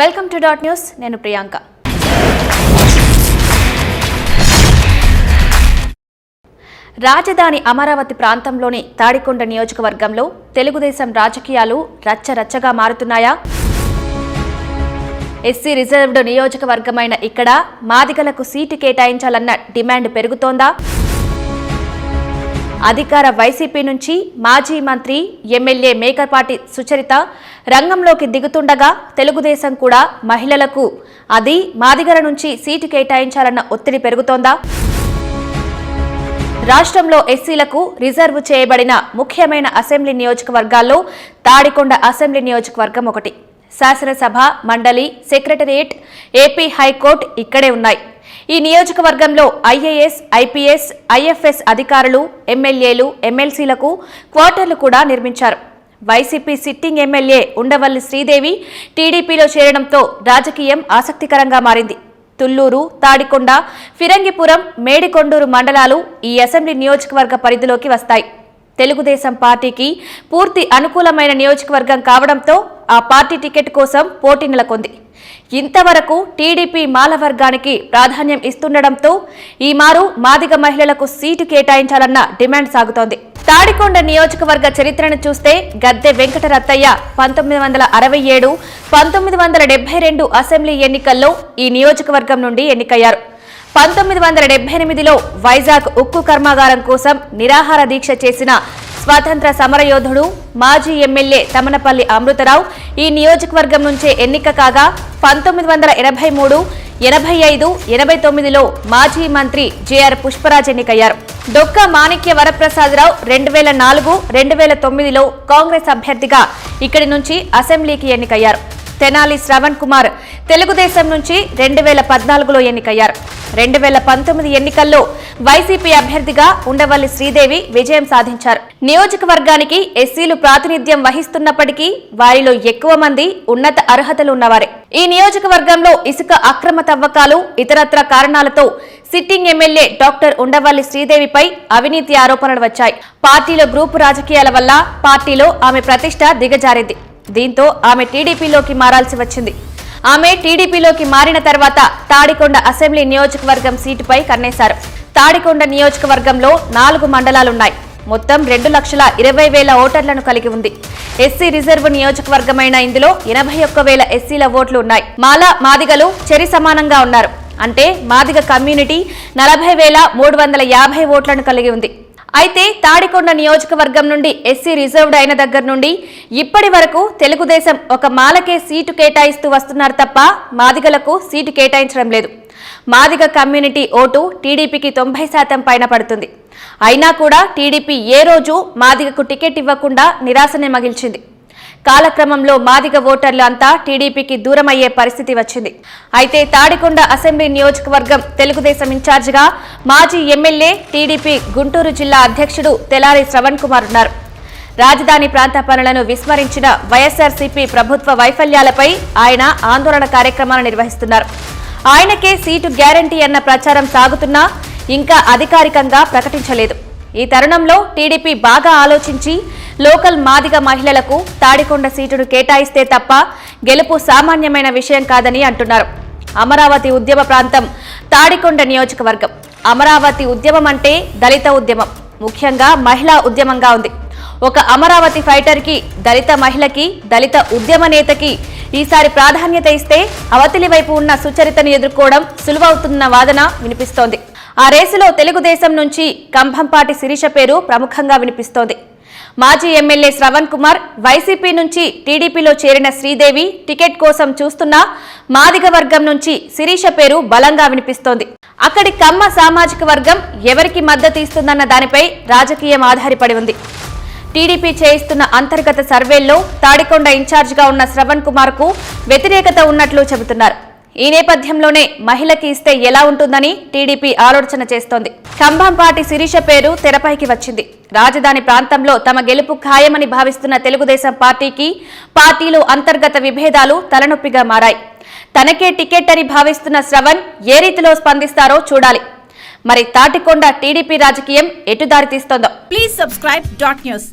Welcome to dot news నేను ప్రియాంక. రాజధాని అమరావతి ప్రాంతంలోని తాడికొండ నియోజకవర్గంలో తెలుగుదేశం రాజకీయాలు రచ్చరచ్చగా మారుతున్నాయా? ఎస్సీ రిజర్వ్డ్ నియోజకవర్గమైన ఇక్కడ మాదిగలకు సీటు కేటాయించాలన్న డిమాండ్ పెరుగుతోందా? అధికార వైసీపీ నుంచి మాజీ మంత్రి ఎమ్మెల్యే మేకపాటి సుచరిత రంగంలోకి దిగుతుండగా తెలుగుదేశం కూడా మహిళలకు అది మాదిగర నుంచి సీటు కేటాయించాలన్న ఒత్తిడి పెరుగుతోందా? రాష్ట్రంలో ఎస్సీలకు రిజర్వ్ చేయబడిన ముఖ్యమైన అసెంబ్లీ నియోజకవర్గాల్లో తాడికొండ అసెంబ్లీ నియోజకవర్గం ఒకటి. శాసనసభ మండలి సెక్రటరియేట్ ఏపీ హైకోర్టు ఇక్కడే ఉన్నాయి. ఈ నియోజకవర్గంలో ఐఏఎస్ ఐపీఎస్ ఐఎఫ్ఎస్ అధికారులు ఎమ్మెల్యేలు ఎమ్మెల్సీలకు క్వార్టర్లు కూడా నిర్మించారు. YCP sitting MLA Undavalli Sridevi టీడీపీలో చేరడంతో రాజకీయం ఆసక్తికరంగా మారింది. తుల్లూరు తాడికొండ ఫిరంగిపురం మేడికొండూరు మండలాలు ఈ అసెంబ్లీ నియోజకవర్గ పరిధిలోకి వస్తాయి. తెలుగుదేశం పార్టీకి పూర్తి అనుకూలమైన నియోజకవర్గం కావడంతో ఆ పార్టీ టికెట్ కోసం పోటీ నెలకొంది. ఇంతవరకు టీడీపీ మాల వర్గానికి ప్రాధాన్యం ఇస్తుండటంతో ఈ మారు మాదిగ మహిళలకు సీటు కేటాయించాలన్న డిమాండ్ సాగుతోంది. తాడికొండ నియోజకవర్గ చరిత్రను చూస్తే గద్దె వెంకటరత్తయ్య పంతొమ్మిది వందల అరవై ఏడు పంతొమ్మిది వందల డెబ్బై రెండు అసెంబ్లీ ఎన్నికల్లో ఈ నియోజకవర్గం నుండి ఎన్నికయ్యారు. పంతొమ్మిది వందల డెబ్బై ఎనిమిదిలో వైజాగ్ ఉక్కు కర్మాగారం కోసం నిరాహార దీక్ష చేసిన స్వాతంత్ర సమరయోధుడు మాజీ ఎమ్మెల్యే తమనపల్లి అమృతరావు. ఈ నియోజకవర్గం నుంచే ఎన్నిక కాగా పంతొమ్మిది వందల ఎనభై మూడు ఎనభై ఐదు ఎనభై తొమ్మిదిలో మాజీ మంత్రి జేఆర్ పుష్పరాజ్ ఎన్నికయ్యారు. డొక్క మాణిక్య వరప్రసాదరావు రెండు వేల నాలుగు రెండు వేల తొమ్మిదిలో కాంగ్రెస్ అభ్యర్థిగా ఇక్కడి నుంచి అసెంబ్లీకి ఎన్నికయ్యారు. తెనాలి శ్రవణ్ కుమార్ తెలుగుదేశం నుంచి రెండు వేల పద్నాలుగులో ఎన్నికయ్యారు. రెండు వేల పంతొమ్మిది ఎన్నికల్లో వైసీపీ అభ్యర్థిగా ఉండవల్లి శ్రీదేవి విజయం సాధించారు. నియోజకవర్గానికి ఎస్సీలు ప్రాతినిధ్యం వహిస్తున్నప్పటికీ వారిలో ఎక్కువ మంది ఉన్నత అర్హతలు ఉన్నవారే. ఈ నియోజకవర్గంలో ఇసుక అక్రమ తవ్వకాలు ఇతరత్ర కారణాలతో సిట్టింగ్ ఎమ్మెల్యే డాక్టర్ ఉండవల్లి శ్రీదేవిపై అవినీతి ఆరోపణలు వచ్చాయి. పార్టీలో గ్రూపు రాజకీయాల వల్ల పార్టీలో ఆమె ప్రతిష్ట దిగజారింది. దీంతో ఆమె టీడీపీలోకి మారాల్సి వచ్చింది. ఆమె టీడీపీలోకి మారిన తర్వాత తాడికొండ అసెంబ్లీ నియోజకవర్గం సీటుపై కన్నేశారు. తాడికొండ నియోజకవర్గంలో నాలుగు మండలాలున్నాయి. మొత్తం రెండు లక్షల ఇరవై వేల ఓటర్లను కలిగి ఉంది. ఎస్సీ రిజర్వ్ నియోజకవర్గమైన ఇందులో ఎనభై ఒక్క వేల ఎస్సీల ఓట్లు ఉన్నాయి. మాల మాదిగలు చెరి సమానంగా ఉన్నారు. అంటే మాదిగ కమ్యూనిటీ నలభై వేల మూడు వందల యాభై ఓట్లను కలిగి ఉంది. అయితే తాడికొండ నియోజకవర్గం నుండి ఎస్సీ రిజర్వ్డ్ అయిన దగ్గర నుండి ఇప్పటి వరకు తెలుగుదేశం ఒక మాలకే సీటు కేటాయిస్తూ వస్తున్నారు తప్ప మాదిగలకు సీటు కేటాయించడం లేదు. మాదిగ కమ్యూనిటీ ఓటు టీడీపీకి తొంభై శాతం పైన పడుతుంది. అయినా కూడా టీడీపీ ఏ రోజు మాదిగకు టికెట్ ఇవ్వకుండా నిరాశనే మగిల్చింది. కాలక్రమంలో మాదిగ ఓటర్లు అంతా టీడీపీకి దూరమయ్యే పరిస్థితి వచ్చింది. అయితే తాడికొండ అసెంబ్లీ నియోజకవర్గం తెలుగుదేశం ఇన్ఛార్జిగా మాజీ ఎమ్మెల్యే టీడీపీ గుంటూరు జిల్లా అధ్యక్షుడు తెలారి శ్రవణ్ కుమార్ ఉన్నారు. రాజధాని ప్రాంత పనులను విస్మరించిన వైఎస్ఆర్సీపీ ప్రభుత్వ వైఫల్యాలపై ఆయన ఆందోళన కార్యక్రమాలు నిర్వహిస్తున్నారు. ఆయనకే సీటు గ్యారంటీ అన్న ప్రచారం సాగుతున్నా ఇంకా అధికారికంగా ప్రకటించలేదు. ఈ తరుణంలో టీడీపీ బాగా ఆలోచించి లోకల్ మాదిగ మహిళలకు తాడికొండ సీటును కేటాయిస్తే తప్ప గెలుపు సామాన్యమైన విషయం కాదని అంటున్నారు. అమరావతి ఉద్యమ ప్రాంతం తాడికొండ నియోజకవర్గం. అమరావతి ఉద్యమం అంటే దళిత ఉద్యమం. ముఖ్యంగా మహిళా ఉద్యమంగా ఉంది. ఒక అమరావతి ఫైటర్కి దళిత మహిళకి దళిత ఉద్యమ నేతకి ఈసారి ప్రాధాన్యత ఇస్తే అవతలి వైపు ఉన్న సుచరితను ఎదుర్కోవడం సులువవుతున్న వాదన వినిపిస్తోంది. ఆ రేసులో తెలుగుదేశం నుంచి కంభంపాటి శిరీష పేరు ప్రముఖంగా వినిపిస్తోంది. మాజీ ఎమ్మెల్యే శ్రవణ్ కుమార్ వైసీపీ నుంచి టీడీపీలో చేరిన శ్రీదేవి టికెట్ కోసం చూస్తున్నా మాదిగ వర్గం నుంచి శిరీష పేరు బలంగా వినిపిస్తోంది. అక్కడి కమ్మ సామాజిక వర్గం ఎవరికి మద్దతు ఇస్తుందన్న దానిపై రాజకీయం ఆధారపడి ఉంది. టీడీపీ చేయిస్తున్న అంతర్గత సర్వేల్లో తాడికొండ ఇన్ఛార్జిగా ఉన్న శ్రవణ్ కుమార్కు వ్యతిరేకత ఉన్నట్లు చెబుతున్నారు. ఈ నేపథ్యంలోనే మహిళకి ఇస్తే ఎలా ఉంటుందని టీడీపీ ఆలోచన చేస్తోంది. కంభంపాటి శిరీష పేరు తెరపైకి వచ్చింది. రాజధాని ప్రాంతంలో తమ గెలుపు ఖాయమని భావిస్తున్న తెలుగుదేశం పార్టీకి పార్టీలో అంతర్గత విభేదాలు తలనొప్పిగా మారాయి. తనకే టికెట్ అని భావిస్తున్న శ్రవణ్ ఏ రీతిలో స్పందిస్తారో చూడాలి. మరి తాటికొండ టీడీపీ రాజకీయం ఎటు దారి తీస్తోందో ప్లీజ్ subscribe dot న్యూస్